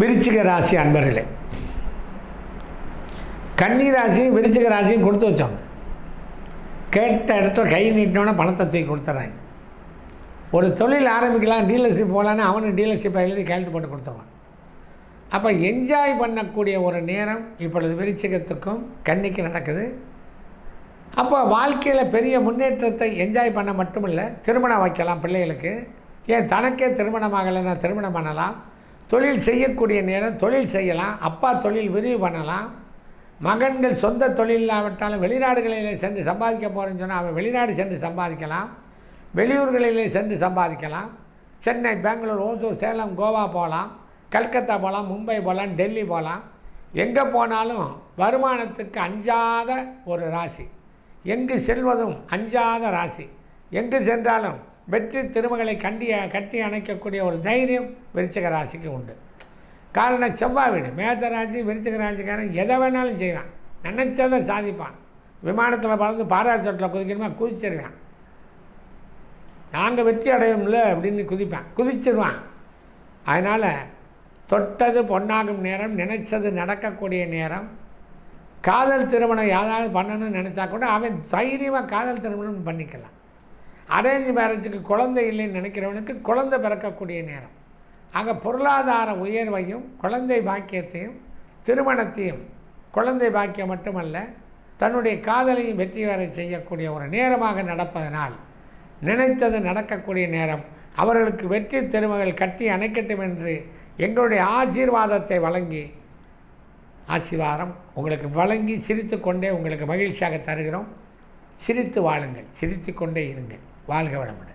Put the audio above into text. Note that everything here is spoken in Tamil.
விருச்சிக ராசி அன்பர்களே. கன்னி ராசியும் விருச்சிக ராசியும் கொடுத்து வச்சோம் கேட்ட இடத்துல கை நீட்டினோன்னே பணத்தை தூக்கி கொடுத்துட்றாங்க ஒரு தொழில் ஆரம்பிக்கலாம் டீலர்ஷிப் போகலான்னு அவனு டீலர்ஷிப் எழுதி கையெழுத்து போட்டு கொடுத்தவன் அப்போ என்ஜாய் பண்ணக்கூடிய ஒரு நேரம் இப்பொழுது விருச்சிகத்துக்கும் கன்னிக்கு நடக்குது. அப்போ வாழ்க்கையில் பெரிய முன்னேற்றத்தை என்ஜாய் பண்ண மட்டும் இல்லை திருமணம் வைக்கலாம் பிள்ளைகளுக்கு. ஏன் தனக்கே திருமணம் ஆகலைன்னா திருமணம் பண்ணலாம். தொழில் செய்யக்கூடிய நேரம் தொழில் செய்யலாம் அப்பா தொழில் விரிவு பண்ணலாம். மகன்கள் சொந்த தொழில் இல்லாவிட்டாலும் வெளிநாடுகளில் சென்று சம்பாதிக்க போகிறேன்னு சொன்னால் அவன் வெளிநாடு சென்று சம்பாதிக்கலாம். வெளியூர்களிலே சென்று சம்பாதிக்கலாம். சென்னை பெங்களூர் ஓசூர் சேலம் கோவா போகலாம். கல்கத்தா போகலாம் மும்பை போகலாம் டெல்லி போகலாம். எங்கே போனாலும் வருமானத்துக்கு அஞ்சாத ஒரு ராசி. எங்கு செல்வதும் அஞ்சாத ராசி. எங்கு சென்றாலும் வெற்றி திருமகளை கண்டிய கட்டி அணைக்கக்கூடிய ஒரு தைரியம் விருச்சிக ராசிக்கு உண்டு. காரணம் செவ்வாய் வீடு. மேத்த ராசி விருச்சிக ராசிக்காரன் எதை வேணாலும் செய்வான். நினச்சதை சாதிப்பான். விமானத்தில் பறந்து பாராசூட்டில் குதிக்கணுமா? குதிச்சிருவான் நாங்கள் வெற்றி அடையும்ல அப்படின்னு குதிப்பேன். குதிச்சிருவான். அதனால் தொட்டது பொன்னாகும் நேரம் நினைச்சது நடக்கக்கூடிய நேரம். காதல் திருமணம் யாராவது பண்ணணும்னு நினச்சா கூட அவன் தைரியமாக காதல் திருமணம் பண்ணிக்கலாம். அரேஞ்ச் மேரேஜுக்கு குழந்தை இல்லைன்னு நினைக்கிறவனுக்கு குழந்தை பிறக்கக்கூடிய நேரம். ஆக பொருளாதார உயர்வையும் குழந்தை பாக்கியத்தையும் திருமணத்தையும் குழந்தை பாக்கியம் மட்டுமல்ல தன்னுடைய காதலையும் வெற்றி பெற செய்யக்கூடிய ஒரு நேரமாக நடப்பதனால் நினைத்தது நடக்கக்கூடிய நேரம் அவர்களுக்கு வெற்றி திருமகள் கட்டி அணைக்கட்டும் என்று எங்களுடைய ஆசீர்வாதத்தை வழங்கி ஆசீர்வாதம் உங்களுக்கு வழங்கி சிரித்து கொண்டே உங்களுக்கு மகிழ்ச்சியாக தருகிறோம். சிரித்து வாழுங்கள் சிரித்து கொண்டே இருங்கள். வாழ்க வளமுடன்.